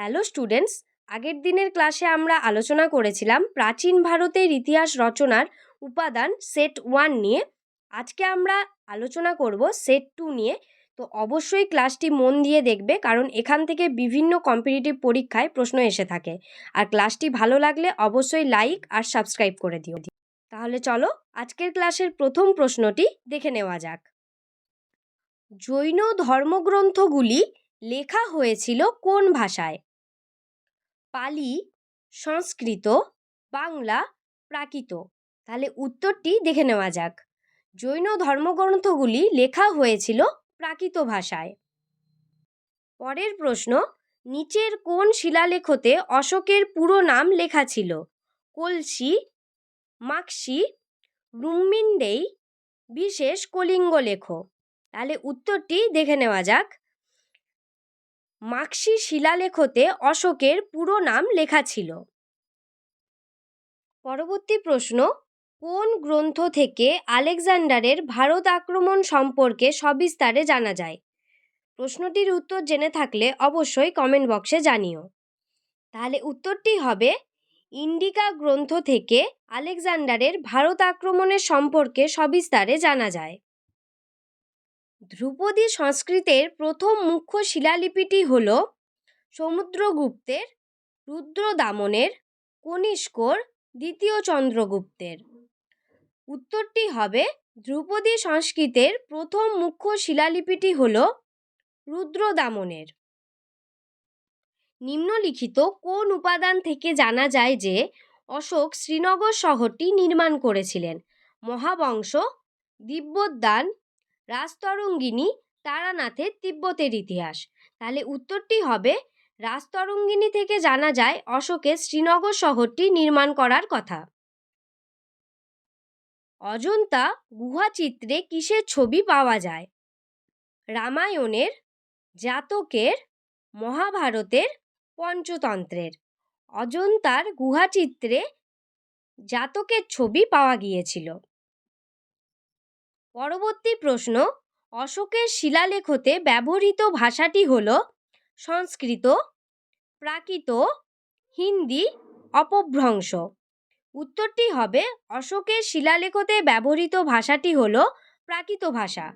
Hello students আগের দিনের ক্লাসে আমরা আলোচনা করেছিলাম প্রাচীন ভারতের ইতিহাস রচনার উপাদান সেট ওয়ান নিয়ে। আজকে আমরা আলোচনা করব সেট টু নিয়ে। তো অবশ্যই ক্লাসটি মন দিয়ে দেখবে কারণ এখান থেকে বিভিন্ন কম্পিটিটিভ পরীক্ষায় প্রশ্ন এসে থাকে। আর ক্লাসটি ভালো লাগলে অবশ্যই লাইক আর সাবস্ক্রাইব করে দিও। তাহলে চলো আজকের ক্লাসের প্রথম প্রশ্নটি দেখে নেওয়া যাক। জৈন ধর্মগ্রন্থগুলি লেখা হয়েছিল কোন ভাষায়? পালি, সংস্কৃত, বাংলা, প্রাকৃত। তাহলে উত্তরটি দেখে নেওয়া যাক। জৈন ধর্মগ্রন্থগুলি লেখা হয়েছিল প্রাকৃত ভাষায়। পরের প্রশ্ন, নিচের কোন শিলালেখতে অশোকের পুরো নাম লেখা ছিল? কলসি, মাক্সি রুম্মিন্ডেই বিশেষ কলিঙ্গ লেখ তাহলে উত্তরটি দেখে নেওয়া যাক। মাক্সি শিলালেখতে অশোকের পুরো নাম লেখা ছিল। পরবর্তী প্রশ্ন, কোন গ্রন্থ থেকে আলেকজান্ডারের ভারত আক্রমণ সম্পর্কে সবিস্তারে জানা যায়? প্রশ্নটির উত্তর জেনে থাকলে অবশ্যই কমেন্ট বক্সে জানিও। তাহলে উত্তরটি হবে, ইন্ডিকা গ্রন্থ থেকে আলেকজান্ডারের ভারত আক্রমণের সম্পর্কে সবিস্তারে জানা যায়। ধ্রুপদী সংস্কৃতের প্রথম মুখ্য শিলালিপিটি হল সমুদ্রগুপ্তের, রুদ্রদামনের, কনিষ্কর, দ্বিতীয় চন্দ্রগুপ্তের। উত্তরটি হবে ধ্রুপদী সংস্কৃতের প্রথম মুখ্য শিলালিপিটি হল রুদ্রদামনের। নিম্নলিখিত কোন উপাদান থেকে জানা যায় যে অশোক শ্রীনগর শহরটি নির্মাণ করেছিলেন? মহাবংশ, দিব্যোদ্যান রাজতরঙ্গিনী তারানাথের তিব্বতের ইতিহাস। তাহলে উত্তরটি হবে, রাজতরঙ্গিনী থেকে জানা যায় অশোকের শ্রীনগর শহরটি নির্মাণ করার কথা। অজন্তা গুহাচিত্রে কিসের ছবি পাওয়া যায়? রামায়ণের, জাতকের, মহাভারতের পঞ্চতন্ত্রের। অজন্তার গুহাচিত্রে জাতকের ছবি পাওয়া গিয়েছিল। পরবর্তী প্রশ্ন, অশোকের শিলালেখতে ব্যবহৃত ভাষাটি হল সংস্কৃত, প্রাকৃত, হিন্দি, অপভ্রংশ। উত্তরটি হবে অশোকের শিলালেখতে ব্যবহৃত ভাষাটি হল প্রাকৃত ভাষা।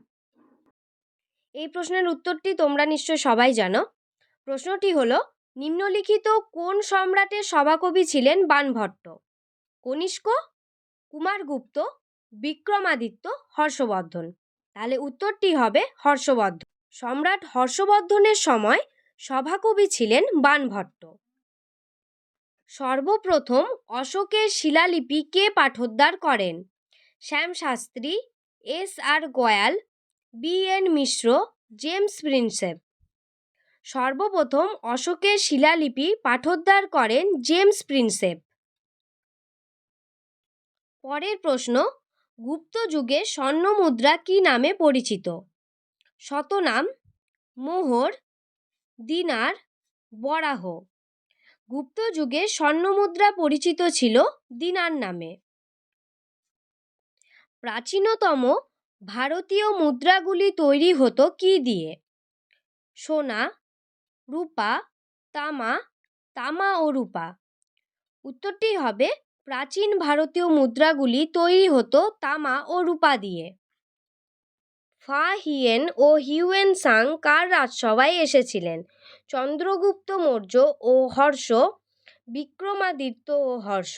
এই প্রশ্নের উত্তরটি তোমরা নিশ্চয় সবাই জানো। প্রশ্নটি হল, নিম্নলিখিত কোন সম্রাটের সভাকবি ছিলেন বানভট্ট? কনিষ্ক, কুমারগুপ্ত বিক্রমাদিত্য হর্ষবর্ধন। তাহলে উত্তরটি হবে হর্ষবর্ধন। সম্রাট হর্ষবর্ধনের সময় সভাকবি ছিলেন বানভট্ট। সর্বপ্রথম অশোকের শিলালিপি কে পাঠোদ্ধার করেন? Shyam Shastri S R Goyal, B N Mishra, James Prinsep. সর্বপ্রথম অশোকের শিলালিপি পাঠোদ্ধার করেন জেমস প্রিন্সেপ। পরের প্রশ্ন গুপ্ত যুগে স্বর্ণ মুদ্রা কী নামে পরিচিত? শতনাম, মোহর, দিনার, বরাহ। গুপ্ত যুগে স্বর্ণ মুদ্রা পরিচিত ছিল দিনার নামে। প্রাচীনতম ভারতীয় মুদ্রাগুলি তৈরি হতো কী দিয়ে? সোনা, রূপা, তামা তামা ও রূপা। উত্তরটি হবে প্রাচীন ভারতীয় মুদ্রাগুলি তৈরি হতো তামা ও রূপা দিয়ে। ফা হিয়েন ও হিউয়েন সাং কার রাজসভায় এসেছিলেন? চন্দ্রগুপ্ত মৌর্য ও হর্ষ, বিক্রমাদিত্য ও হর্ষ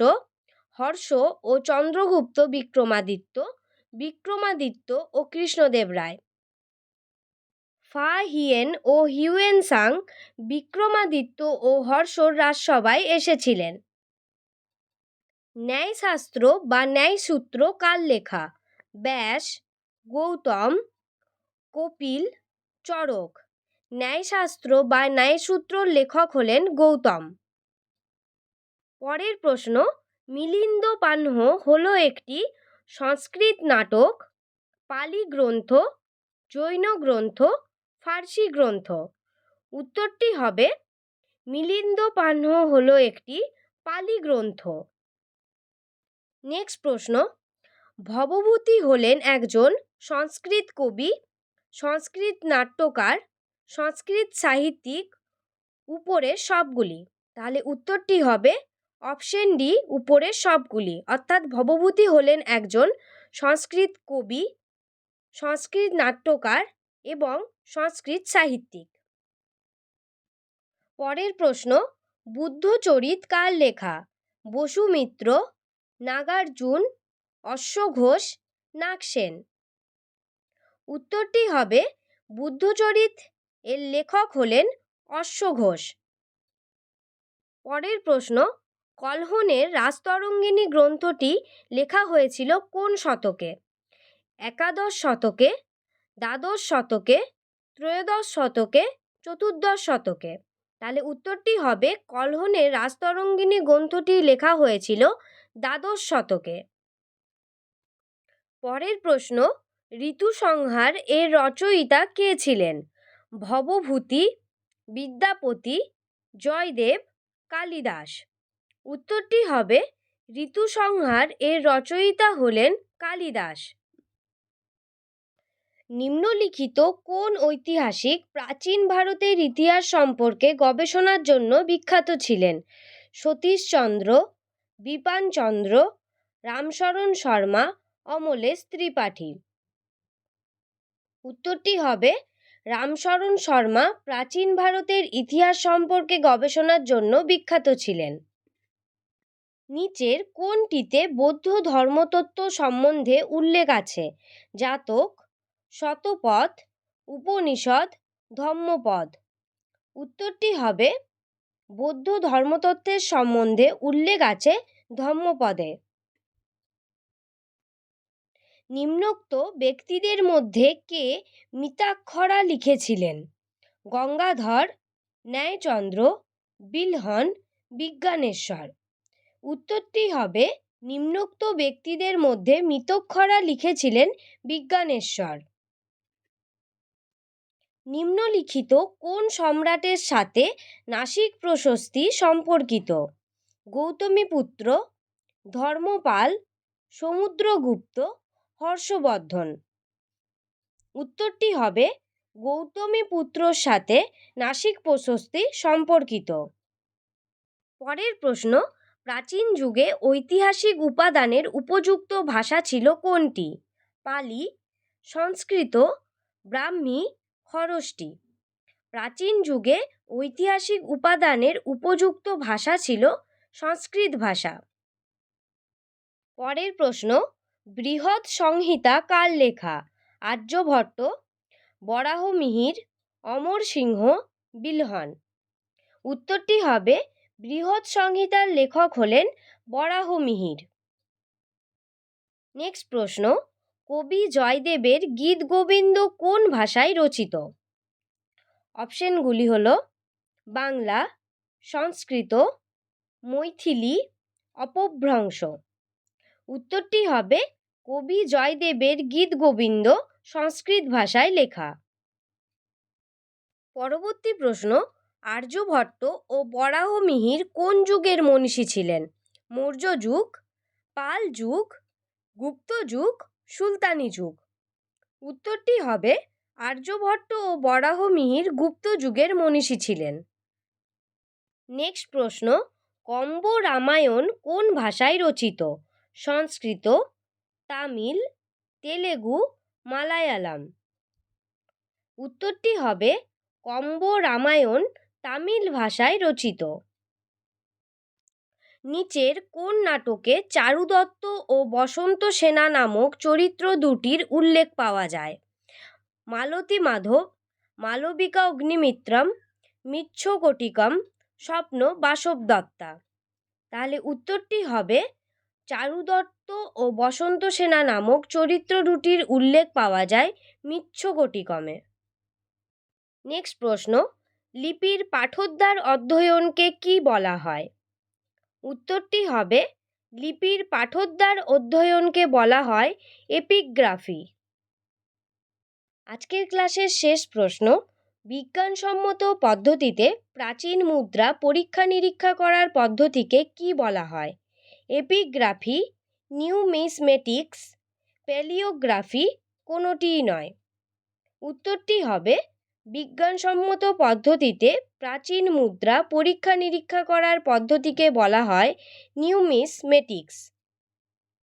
হর্ষ ও চন্দ্রগুপ্ত বিক্রমাদিত্য বিক্রমাদিত্য ও কৃষ্ণদেব রায়। ফা হিয়েন ও হিউয়েন সাং বিক্রমাদিত্য ও হর্ষর রাজসভায় এসেছিলেন। ন্যায়শাস্ত্র বা ন্যায়সূত্র কার লেখা? ব্যাস, গৌতম, কপিল চরক ন্যায়শাস্ত্র বা ন্যায়সূত্রর লেখক হলেন গৌতম। পরের প্রশ্ন, মিলিন্দ পাহ্ন হল একটি সংস্কৃত নাটক, পালি গ্রন্থ, জৈন গ্রন্থ, ফার্সি গ্রন্থ। উত্তরটি হবে, মিলিন্দ পাহ্ন হল একটি পালি গ্রন্থ। নেক্সট প্রশ্ন, ভবভূতি হলেন একজন সংস্কৃত কবি, সংস্কৃত নাট্যকার, সংস্কৃত সাহিত্যিক উপরের সবগুলি। তাহলে উত্তরটি হবে অপশন ডি উপরের সবগুলি। অর্থাৎ ভবভূতি হলেন একজন সংস্কৃত কবি, সংস্কৃত নাট্যকার এবং সংস্কৃত সাহিত্যিক। পরের প্রশ্ন, বুদ্ধচরিত কার লেখা? বসুমিত্র নাগার্জুন অশ্বঘোষ নাগসেন উত্তরটি হবে, বুদ্ধচরিত এর লেখক হলেন অশ্বঘোষ পরের প্রশ্ন, কলহনের রাজতরঙ্গিনী গ্রন্থটি লেখা হয়েছিল কোন শতকে? একাদশ শতকে, দ্বাদশ শতকে, ত্রয়োদশ শতকে, চতুর্দশ শতকে। তাহলে উত্তরটি হবে, কলহনের রাজতরঙ্গিনী গ্রন্থটি লেখা হয়েছিল দ্বাদশ শতকে। পরের প্রশ্ন, ঋতুসংহার এর রচয়িতা কে ছিলেন? ভবভূতি, বিদ্যাপতি, জয়দেব, কালিদাস। উত্তরটি হবে, ঋতুসংহার এর রচয়িতা হলেন কালিদাস। নিম্নলিখিত কোন ঐতিহাসিক প্রাচীন ভারতের ইতিহাস সম্পর্কে গবেষণার জন্য বিখ্যাত ছিলেন? সতীশচন্দ্র বিপানচন্দ্র রামশরণ শর্মা, অমলেশ ত্রিপাঠী। উত্তরটি হবে, রামশরণ শর্মা প্রাচীন ভারতের ইতিহাস সম্পর্কে গবেষণার জন্য বিখ্যাত ছিলেন। নিচের কোনটিতে বৌদ্ধ ধর্মতত্ত্ব সম্বন্ধে উল্লেখ আছে? জাতক, শতপথ, উপনিষদ, ধম্মপদ। উত্তরটি হবে বৌদ্ধ ধর্মতত্ত্বের সম্বন্ধে উল্লেখ আছে ধম্মপদে। নিম্নোক্ত ব্যক্তিদের মধ্যে কে মিতাক্ষরা লিখেছিলেন? গঙ্গাধর, ন্যায়চন্দ্র, বিলহন, বিজ্ঞানেশ্বর। উত্তরটি হবে, নিম্নোক্ত ব্যক্তিদের মধ্যে মিতক্ষরা লিখেছিলেন বিজ্ঞানেশ্বর। নিম্নলিখিত কোন সম্রাটের সাথে নাসিক প্রশস্তি সম্পর্কিত? গৌতমীপুত্র ধর্মপাল, সমুদ্রগুপ্ত, হর্ষবর্ধন। উত্তরটি হবে গৌতমীপুত্রর সাথে নাসিক প্রশস্তি সম্পর্কিত। পরের প্রশ্ন, প্রাচীন যুগে ঐতিহাসিক উপাদানের উপযুক্ত ভাষা ছিল কোনটি? পালি, সংস্কৃত, ব্রাহ্মী খরষ্টি প্রাচীন যুগে ঐতিহাসিক উপাদানের উপযুক্ত ভাষা ছিল সংস্কৃত ভাষা। পরের প্রশ্ন, বৃহৎ সংহিতা কার লেখা? আর্যভট্ট বরাহমিহির অমর সিংহ, বিলহন। উত্তরটি হবে, বৃহৎ সংহিতার লেখক হলেন বরাহমিহির নেক্সট প্রশ্ন কবি জয়দেবের গীত গোবিন্দ কোন ভাষায় রচিত? অপশনগুলি হল বাংলা, সংস্কৃত, মৈথিলি, অপভ্রংশ। উত্তরটি হবে কবি জয়দেবের গীত গোবিন্দ সংস্কৃত ভাষায় লেখা। পরবর্তী প্রশ্ন, আর্যভট্ট ও বরাহমিহির কোন যুগের মনীষী ছিলেন? মৌর্য যুগ, পাল যুগ, গুপ্ত যুগ সুলতানি যুগ। উত্তরটি হবে, আর্যভট্ট ও বরাহমিহির গুপ্ত যুগের মনীষী ছিলেন। নেক্সট প্রশ্ন, কম্ব রামায়ণ কোন ভাষায় রচিত? সংস্কৃত, তামিল, তেলেগু, মালায়ালাম। উত্তরটি হবে, কম্ব রামায়ণ তামিল ভাষায় রচিত। নিচের কোন নাটকে চারুদত্ত ও বসন্ত সেনা নামক চরিত্র দুটির উল্লেখ পাওয়া যায়? মালতী মাধব, মালবিকা অগ্নিমিত্রম মিচ্ছকটিকম স্বপ্ন বাসব দত্তা তাহলে উত্তরটি হবে চারুদত্ত ও বসন্ত সেনা নামক চরিত্র দুটির উল্লেখ পাওয়া যায় মিচ্ছকটিকমে নেক্সট প্রশ্ন, লিপির পাঠোদ্ধার অধ্যয়নকে কি বলা হয়? উত্তরটি হবে, লিপির পাঠোদ্ধার অধ্যয়নকে বলা হয় এপিগ্রাফি। আজকের ক্লাসের শেষ প্রশ্ন, বিজ্ঞানসম্মত পদ্ধতিতে প্রাচীন মুদ্রা পরীক্ষা নিরীক্ষা করার পদ্ধতিকে কি বলা হয়? এপিগ্রাফি নিউমিসমেটিক্স প্যালিওগ্রাফি কোনোটিই নয়। উত্তরটি হবে বিজ্ঞানসম্মত পদ্ধতিতে প্রাচীন মুদ্রা পরীক্ষা নিরীক্ষা করার পদ্ধতিকে বলা হয় নিউমিসমেটিক্স।